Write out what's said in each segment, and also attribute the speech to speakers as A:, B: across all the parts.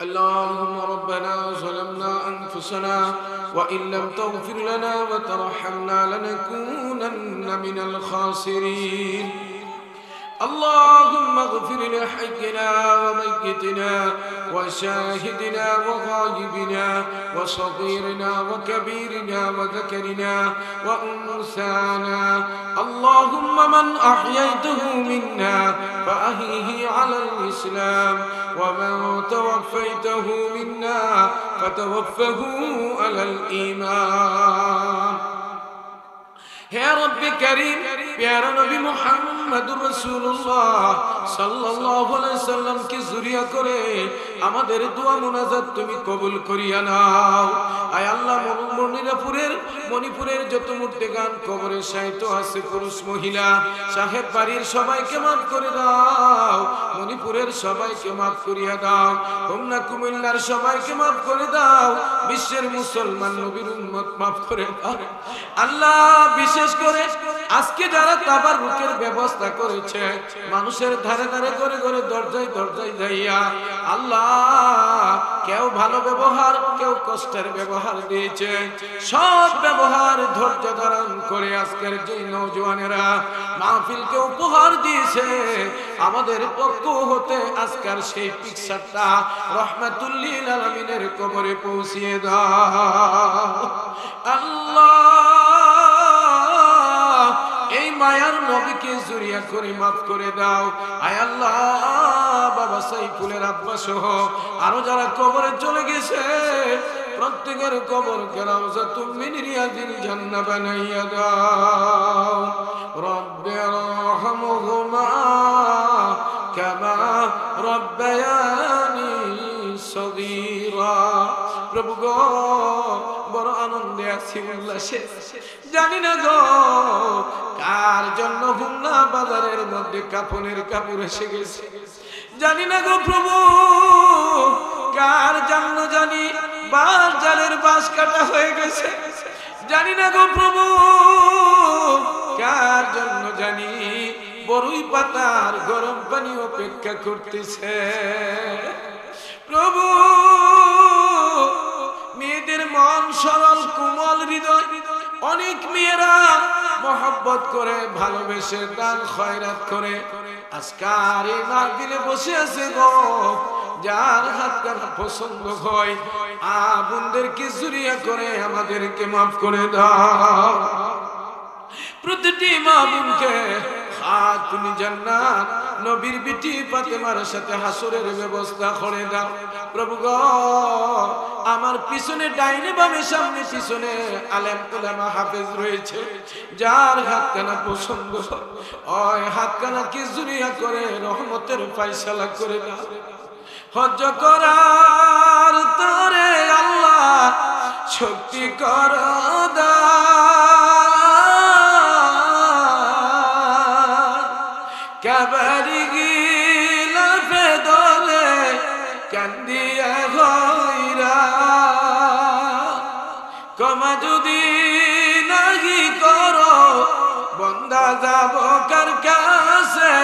A: اللهم ربنا ظلمنا أنفسنا وإن لم تغفر لنا وترحمنا لنكونن من الخاسرين. اللهم اغفر لحينا وميتنا وشاهدنا وغائبنا وصغيرنا وكبيرنا وذكرنا وأنثانا. اللهم من أحييته منا فأهيه على الإسلام. ومن توفيته منا فتوفه على الإيمان. হে রব্বি করিম, প্যারা নবী মুহাম্মদুর রাসূলুল্লাহ সাল্লাল্লাহু আলাইহি সাল্লামকে জুরিয়া করে আমাদের দোয়া মুনাজাত তুমি কবুল করিয়া নাও। আয় আল্লাহ মনিরাপুরের মণিপুরের যত মূর্তি গান, কবরে সাহিত্য আছে পুরুষ মহিলা। সাহেব বাড়ির সবাইকে মাফ করে দাও। মণিপুরের সবাইকে মাফ করিয়া দাও। হোমনা কুমিল্লার সবাইকে মাফ করে দাও। বিশ্বের মুসলমান নবীর উম্মত মাফ করে দাও। আল্লাহ বিশেষ করে আজকে যারা তাবার রুকের ব্যবস্থা করেছে, মানুষের ধারে ধারে করে করে দরজায় দরজায় যাইয়া আল্লাহ কেউ ভালো ব্যবহার, কেউ কষ্টের ব্যবহার দিয়েছে। সব ব্যবহার ধৈর্য ধারণ করে আজকের যে নৌজওয়ানেরা মাহফিলকে উপহার দিয়েছে, আমাদের পক্ষ হতে আজকের সেই পিকচারটা রহমাতুল্লিল আলমিনের কবরে পৌঁছিয়ে দাও। আল্লাহ মায়ার নবীকে জুরিয়া করে মাফ করে দাও। আয় আল্লাহ, বাবা সাইফুলের আব্বা সহ আরও যারা কবরে চলে গেছে, প্রত্যেকের কবর কেরাও তুমি নিরিয়াদিন জান্না বানাইয়া দাও। রব্বে প্রভু গো, বড় আনন্দে আছি উল্লাসে। জানি না গো, কার জন্য হুমনা বাজারের মধ্যে কাপনের কাপড় এসে গেছে। জানি না গো প্রভু, কার জন্য জানি বাস জালের বাস কাটা হয়ে গেছে। জানি না গো প্রভু, কার জন্য জানি বরুই পাতার গরম পানি অপেক্ষা করতেছে। প্রভু অনেক মেয়েরা মহব্বত করে, ভালোবেসে, দান খয়রাত করে। আজকার এই মাহফিলে বসে আছে গো, যার হাত কানা পছন্দ হয় আবুনদেরকে জুরিয়া করে আমাদেরকে মাফ করে দাও। প্রতিটি মা হাত তুমি জান্নাত। নবীর বিটি ফাতেমার সাথে হাসুরের ব্যবস্থা করে দাও। প্রভু গো, আমার পিছনে ডাইনে বামে সামনে পিছনে আলেম তুলামা হাফেজ রয়েছে। যার হাতখানা পছন্দ ওই হাতখানা কি জুরিয়া করে রহমতের ফাইসালা করে দাও। হজ করার তরে আল্লাহ শক্তি কর কাবারি গিলা ফেদলে কান্দিয়া হইরা। কমা যদি নাহি করো বন্দা যাব কার কাছে?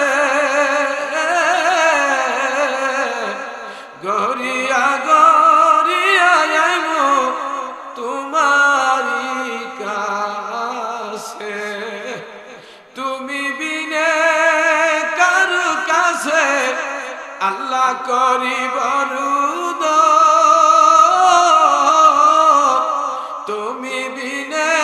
A: গরিয়া আল্লাহ করিব রুদ তুমি বিনে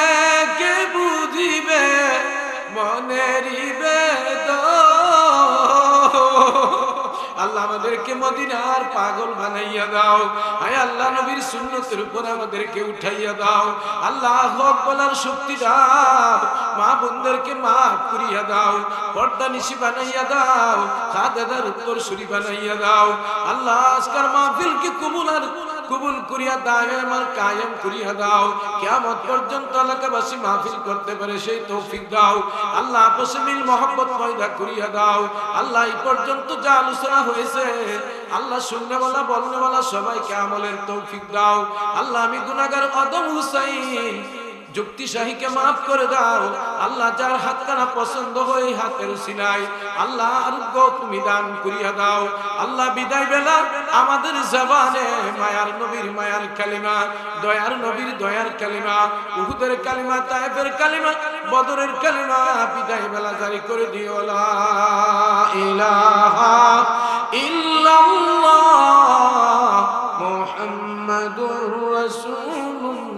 A: আমাদেরকে মদিনার পাগল বানাইয়া দাও। আয় আল্লাহ নবীর সুন্নতের উপর আমাদেরকে উঠাইয়া দাও। আল্লাহ বলার শক্তি দাও। মা বোনদেরকে মাফ করিয়া দাও। পর্দা নিশি বানাইয়া দাও। খাদাদার উত্তর সুরি বানাইয়া দাও। আল্লাহ আজকার মাহফিলকে কবুল আর কবুল করিয়া দায় আমার কায়েম করিয়া দাও। কেমন পর্যন্ত এলাকাবাসী মাহফিল করতে পারে, সেই তৌফিক দাও। আল্লাহ আপসে মহব্বত পয়দা করিয়া দাও। আল্লাহ এই পর্যন্ত যা আলোচনা হয়েছে, আল্লাহ শুননেওয়ালা বলনেওয়ালা সবাইকে আমলের তৌফিক দাও। আল্লাহ আমি গুনাগার অদম হুসাইন যুক্তিশাহীকে মাফ করে দাও। আল্লাহ যার হাত হাতখানা পছন্দ হয়, হাতের সিলাই। আল্লাহ আরোগ্য তুমি দান করিয়া দাও। আল্লাহ বিদায় বেলা আমাদের জবানে মায়ার নবীর মায়ার কালিমা, দয়ার নবীর দয়ার কালিমা, উহুদের কালিমা, তায়েফের কালিমা, বদরের কালিমা বিদায় বেলা জারি করে দিও। লা ইলাহা ইল্লাল্লাহ মুহাম্মাদুর রাসূলুল্লাহ।